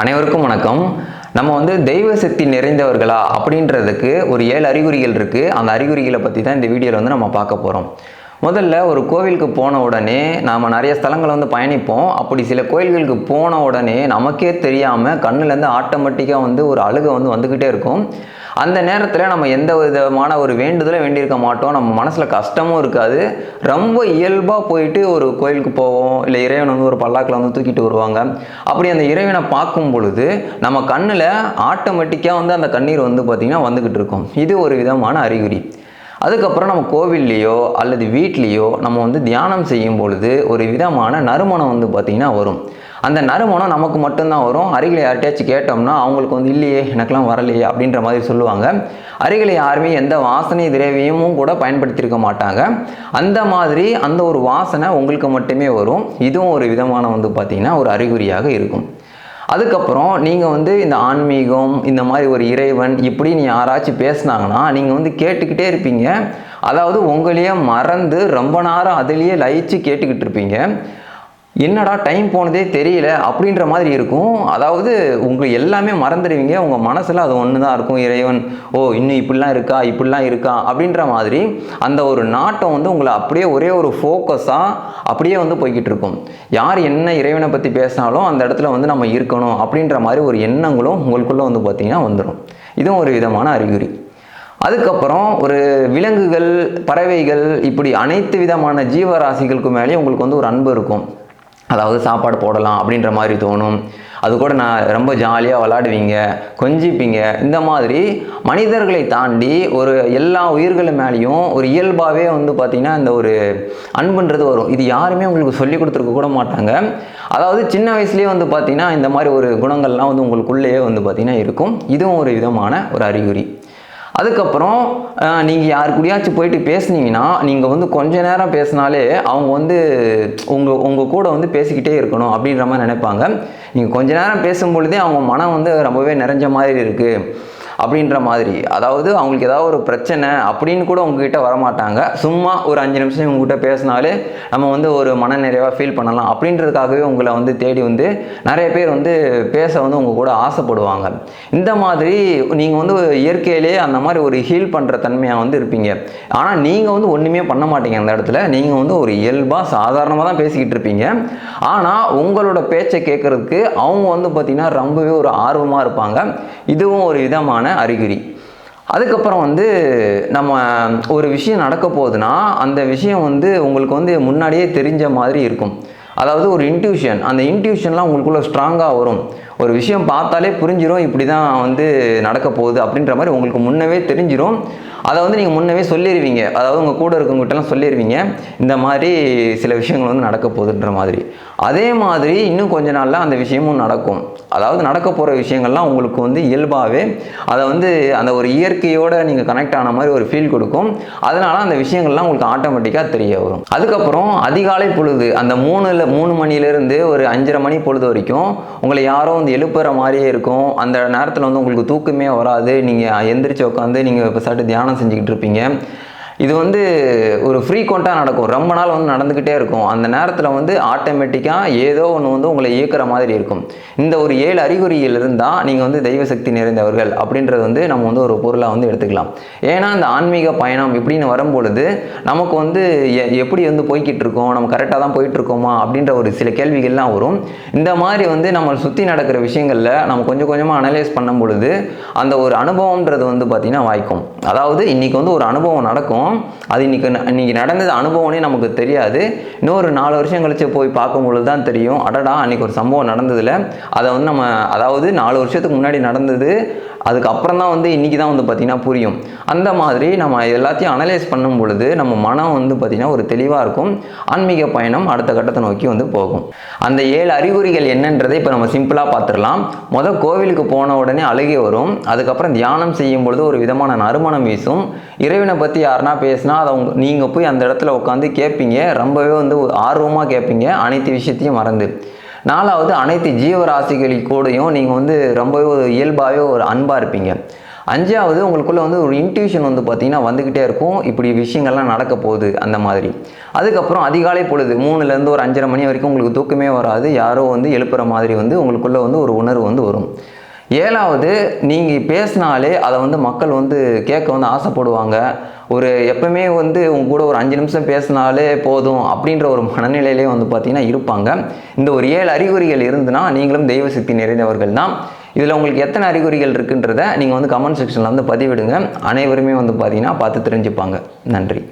அனைவருக்கும் வணக்கம். நம்ம வந்து தெய்வ சக்தி நிறைந்தவர்களா அப்படின்றதுக்கு ஒரு ஏழு அறிகுறிகள் இருக்குது அந்த அறிகுறிகளை பற்றி தான் இந்த வீடியோவில் வந்து நம்ம பார்க்க போகிறோம் முதல்ல ஒரு கோவிலுக்கு போன உடனே நாம் நிறைய ஸ்தலங்களை வந்து பயணிப்போம். அப்படி சில கோயில்களுக்கு போன உடனே நமக்கே தெரியாமல் கண்ணுலேருந்து ஆட்டோமேட்டிக்காக வந்து ஒரு அழுகை வந்து வந்துக்கிட்டே இருக்கும். அந்த நேரத்தில் நம்ம எந்த விதமான ஒரு வேண்டுதலும் வேண்டியிருக்க மாட்டோம். நம்ம மனசில் கஷ்டமும் இருக்காது. ரொம்ப இயல்பாக போயிட்டு ஒரு கோயிலுக்கு போவோம். இல்லை இறைவன் வந்து ஒரு பல்லாக்கில் வந்து தூக்கிட்டு வருவாங்க. அப்படி அந்த இறைவனை பார்க்கும் பொழுது நம்ம கண்ணில் ஆட்டோமேட்டிக்காக வந்து அந்த கண்ணீர் வந்து பார்த்திங்கன்னா வந்துக்கிட்டு இருக்கும். இது ஒரு விதமான அறிகுறி. அதுக்கப்புறம் நம்ம கோவில்லையோ அல்லது வீட்லேயோ நம்ம வந்து தியானம் செய்யும் பொழுது ஒரு விதமான நறுமணம் வந்து பார்த்திங்கன்னா வரும். அந்த நறுமணம் நமக்கு மட்டும்தான் வரும். அருகில் யார்கிட்டயாச்சும் கேட்டோம்னா அவங்களுக்கு வந்து இல்லையே எனக்கெல்லாம் வரலையே அப்படின்ற மாதிரி சொல்லுவாங்க. அருகில் யாருமே எந்த வாசனை திரவியமும் கூட பயன்படுத்தியிருக்க மாட்டாங்க. அந்த மாதிரி அந்த ஒரு வாசனை உங்களுக்கு மட்டுமே வரும். இதுவும் ஒரு விதமான வந்து பார்த்திங்கன்னா ஒரு அறிகுறியாக இருக்கும். அதுக்கப்புறம் நீங்கள் வந்து இந்த ஆன்மீகம் இந்த மாதிரி ஒரு இறைவன் இப்படி நீ யாராச்சும் பேசுனாங்கன்னா நீங்கள் வந்து கேட்டுக்கிட்டே இருப்பீங்க. அதாவது உங்களையே மறந்து ரொம்ப நேரம் அதுலேயே லயிச்சு கேட்டுக்கிட்டு இருப்பீங்க. என்னடா டைம் போனதே தெரியல அப்படின்ற மாதிரி இருக்கும். அதாவது உங்கள் எல்லாமே மறந்துடுவீங்க. உங்கள் மனசில் அது ஒன்று தான் இருக்கும். இறைவன் ஓ இன்னும் இப்படிலாம் இருக்கா? இப்படிலாம் இருக்கா? அப்படின்ற மாதிரி அந்த ஒரு நாட்டம் வந்து உங்களை அப்படியே ஒரே ஒரு ஃபோக்கஸாக அப்படியே வந்து போய்கிட்டு இருக்கும். யார் என்ன இறைவனை பற்றி பேசினாலும் அந்த இடத்துல வந்து நம்ம இருக்கணும் அப்படின்ற மாதிரி ஒரு எண்ணங்களும் உங்களுக்குள்ளே வந்து பார்த்திங்கன்னா வந்துடும் இதுவும் ஒரு விதமான அறிகுறி. அதுக்கப்புறம் ஒரு விலங்குகள் பறவைகள் இப்படி அனைத்து விதமான ஜீவராசிகளுக்கு மேலேயும் உங்களுக்கு வந்து ஒரு அன்பு இருக்கும். அதாவது சாப்பாடு போடலாம் அப்படின்ற மாதிரி தோணும். அது கூட நான் ரொம்ப ஜாலியாக விளாடுவீங்க கொஞ்சிப்பீங்க. இந்த மாதிரி மனிதர்களை தாண்டி ஒரு எல்லா உயிர்கள் மேலேயும் ஒரு இயல்பாகவே வந்து பார்த்திங்கன்னா இந்த ஒரு அன்புன்றது வரும். இது யாருமே உங்களுக்கு சொல்லி கொடுத்துருக்க கூட மாட்டாங்க. அதாவது சின்ன வயசுலேயே வந்து பார்த்திங்கன்னா இந்த மாதிரி ஒரு குணங்கள்லாம் வந்து உங்களுக்குள்ளேயே வந்து பார்த்திங்கன்னா இருக்கும். இதுவும் ஒரு விதமான ஒரு அறிகுறி. அதுக்கப்புறம் நீங்கள் யார் கூடயாச்சும் போயிட்டு பேசுனீங்கன்னா நீங்கள் வந்து கொஞ்ச நேரம் பேசினாலே அவங்க வந்து உங்கள் உங்கள் கூட வந்து பேசிக்கிட்டே இருக்கணும் அப்படின்ற மாதிரி நினைப்பாங்க. நீங்கள் கொஞ்ச நேரம் பேசும்பொழுதே அவங்க மனம் வந்து ரொம்பவே நிறைஞ்ச மாதிரி இருக்குது அப்படின்ற மாதிரி. அதாவது அவங்களுக்கு ஏதாவது ஒரு பிரச்சனை அப்படின்னு கூட உங்ககிட்ட வரமாட்டாங்க. சும்மா ஒரு அஞ்சு நிமிஷம் உங்ககிட்ட பேசினாலே நம்ம வந்து ஒரு மன நிறைவாக ஃபீல் பண்ணலாம் அப்படின்றதுக்காகவே உங்களை வந்து தேடி வந்து நிறைய பேர் வந்து பேச வந்து உங்கள் கூட ஆசைப்படுவாங்க. இந்த மாதிரி நீங்கள் வந்து இயற்கையிலேயே அந்த மாதிரி ஒரு ஹீல் பண்ணுற தன்மையாக வந்து இருப்பீங்க. ஆனால் நீங்கள் வந்து ஒன்றுமே பண்ண மாட்டீங்க அந்த இடத்துல. நீங்கள் வந்து ஒரு இயல்பாக சாதாரணமாக தான் பேசிக்கிட்டு இருப்பீங்க. ஆனால் உங்களோட பேச்சை கேட்குறதுக்கு அவங்க வந்து பார்த்திங்கன்னா ரொம்பவே ஒரு ஆர்வமாக இருப்பாங்க. இதுவும் ஒரு விதமான அறிகுறி. அதுக்கப்புறம் வந்து நம்ம ஒரு விஷயம் நடக்க போகுதுன்னா அந்த விஷயம் வந்து உங்களுக்கு வந்து முன்னாடியே தெரிஞ்ச மாதிரி இருக்கும். அதாவது ஒரு இன்ட்யூஷன் அந்த இன்ட்யூஷன்லாம் உங்களுக்குள்ளே ஸ்ட்ராங்காக வரும். ஒரு விஷயம் பார்த்தாலே புரிஞ்சிடும் இப்படி தான் வந்து நடக்க போகுது அப்படின்ற மாதிரி உங்களுக்கு முன்னவே தெரிஞ்சிடும் அதை வந்து நீங்கள் முன்னவே சொல்லிடுவீங்க அதாவது உங்கள் கூட இருக்கவங்ககிட்டலாம் சொல்லிடுவீங்க இந்த மாதிரி சில விஷயங்கள் வந்து நடக்க போகுதுன்ற மாதிரி. அதே மாதிரி இன்னும் கொஞ்ச நாளில் அந்த விஷயமும் நடக்கும். அதாவது நடக்க போகிற விஷயங்கள்லாம் உங்களுக்கு வந்து இயல்பாகவே அதை வந்து அந்த ஒரு இயற்கையோடு நீங்கள் கனெக்ட் ஆன மாதிரி ஒரு ஃபீல் கொடுக்கும். அதனால அந்த விஷயங்கள்லாம் உங்களுக்கு ஆட்டோமேட்டிக்காக தெரிய வரும். அதுக்கப்புறம் அதிகாலை பொழுது அந்த மூணுல மூணு மணிலேருந்து ஒரு அஞ்சரை மணி பொழுது வரைக்கும் உங்களை யாரோ வந்து எழுப்புற மாதிரியே இருக்கும். அந்த நேரத்தில் வந்து உங்களுக்கு தூக்கமே வராது. நீங்கள் எந்திரிச்சு உட்காந்து நீங்கள் இப்போ சாட்டு தியானம் செஞ்சுக்கிட்டு இருப்பீங்க. இது வந்து ஒரு ஃப்ரீக்வெண்ட்டாக நடக்கும். ரொம்ப நாள் வந்து நடந்துக்கிட்டே இருக்கும். அந்த நேரத்தில் வந்து ஆட்டோமேட்டிக்காக ஏதோ ஒன்று வந்து உங்களை இயக்குற மாதிரி இருக்கும். இந்த ஒரு ஏழு அறிகுறிகள் இருந்தால் நீங்கள் வந்து தெய்வ சக்தி நிறைந்தவர்கள் அப்படின்றது வந்து நம்ம வந்து ஒரு பொருளாக வந்து எடுத்துக்கலாம். ஏன்னா இந்த ஆன்மீக பயணம் இப்படின்னு வரும்பொழுது நமக்கு வந்து எ- எப்படி வந்து போய்கிட்டு இருக்கோம் நம்ம கரெக்டாக தான் போயிட்டு இருக்கோமா அப்படின்ற ஒரு சில கேள்விகள்லாம் வரும். இந்த மாதிரி வந்து நம்ம சுற்றி நடக்கிற விஷயங்களில் நம்ம கொஞ்சம் கொஞ்சமாக அனலைஸ் பண்ணும் பொழுது அந்த ஒரு அனுபவம்ன்றது வந்து பார்த்திங்கன்னா வாய்க்கும். அதாவது இன்றைக்கி வந்து ஒரு அனுபவம் நடக்கும். அது இன்னைக்கு இன்றைக்கி இன்னைக்கு நடந்தது அனுபவம்னே நமக்கு தெரியாது. இன்னொரு நாலு வருஷம் கழித்து போய் பார்க்கும்பொழுது தான் தெரியும். அடடா அன்னைக்கு ஒரு சம்பவம் நடந்ததில்ல அதை வந்து நம்ம அதாவது நாலு வருஷத்துக்கு முன்னாடி நடந்தது அதுக்கப்புறம் தான் வந்து இன்றைக்கி தான் வந்து பார்த்திங்கன்னா புரியும். அந்த மாதிரி நம்ம எல்லாத்தையும் அனலைஸ் பண்ணும் பொழுது நம்ம மனம் வந்து பார்த்திங்கன்னா ஒரு தெளிவாக இருக்கும். ஆன்மீக பயணம் அடுத்த கட்டத்தை நோக்கி வந்து போகும். அந்த ஏழு அறிகுறிகள் என்னன்றதை இப்போ நம்ம சிம்பிளாக பார்த்துடலாம். முதல் கோவிலுக்கு போன உடனே அழுகி வரும். அதுக்கப்புறம் தியானம் செய்யும் பொழுது ஒரு விதமான நறுமணம் வீசும். இறைவனை பற்றி யாருனா பேசினா அதை உங்க நீங்கள் போய் அந்த இடத்துல உட்காந்து கேட்பீங்க ரொம்பவே வந்து ஆர்வமாக கேட்பீங்க அனைத்து விஷயத்தையும் மறந்து. நாலாவது அனைத்து ஜீவராசிகள் கூடயும் நீங்கள் வந்து ரொம்பவே ஒரு இயல்பாகவே ஒரு அன்பாக இருப்பீங்க. அஞ்சாவது உங்களுக்குள்ளே வந்து ஒரு இன்ட்யூஷன் வந்து பார்த்தீங்கன்னா வந்துக்கிட்டே இருக்கும். இப்படி விஷயங்கள்லாம் நடக்க போகுது அந்த மாதிரி. அதுக்கப்புறம் அதிகாலை பொழுது மூணுலேருந்து ஒரு அஞ்சரை மணி வரைக்கும் உங்களுக்கு தூக்கமே வராது. யாரோ வந்து எழுப்புற மாதிரி வந்து உங்களுக்குள்ளே வந்து ஒரு உணர்வு வந்து வரும். ஏழாவது நீங்கள் பேசினாலே அதை வந்து மக்கள் வந்து கேட்க வந்து ஆசைப்படுவாங்க. ஒரு எப்பவுமே வந்து உங்க கூட ஒரு அஞ்சு நிமிஷம் பேசினாலே போதும் அப்படின்ற ஒரு மனநிலையிலே வந்து பார்த்தீங்கன்னா இருப்பாங்க. இந்த ஒரு ஏழு அறிகுறிகள் இருந்துன்னா நீங்களும் தெய்வ சக்தி நிறைந்தவர்கள் தான். இதில் உங்களுக்கு எத்தனை அறிகுறிகள் இருக்குன்றத நீங்கள் வந்து கமெண்ட் செக்ஷனில் வந்து பதிவிடுங்க. அனைவருமே வந்து பார்த்தீங்கன்னா பார்த்து தெரிஞ்சுப்பாங்க. நன்றி.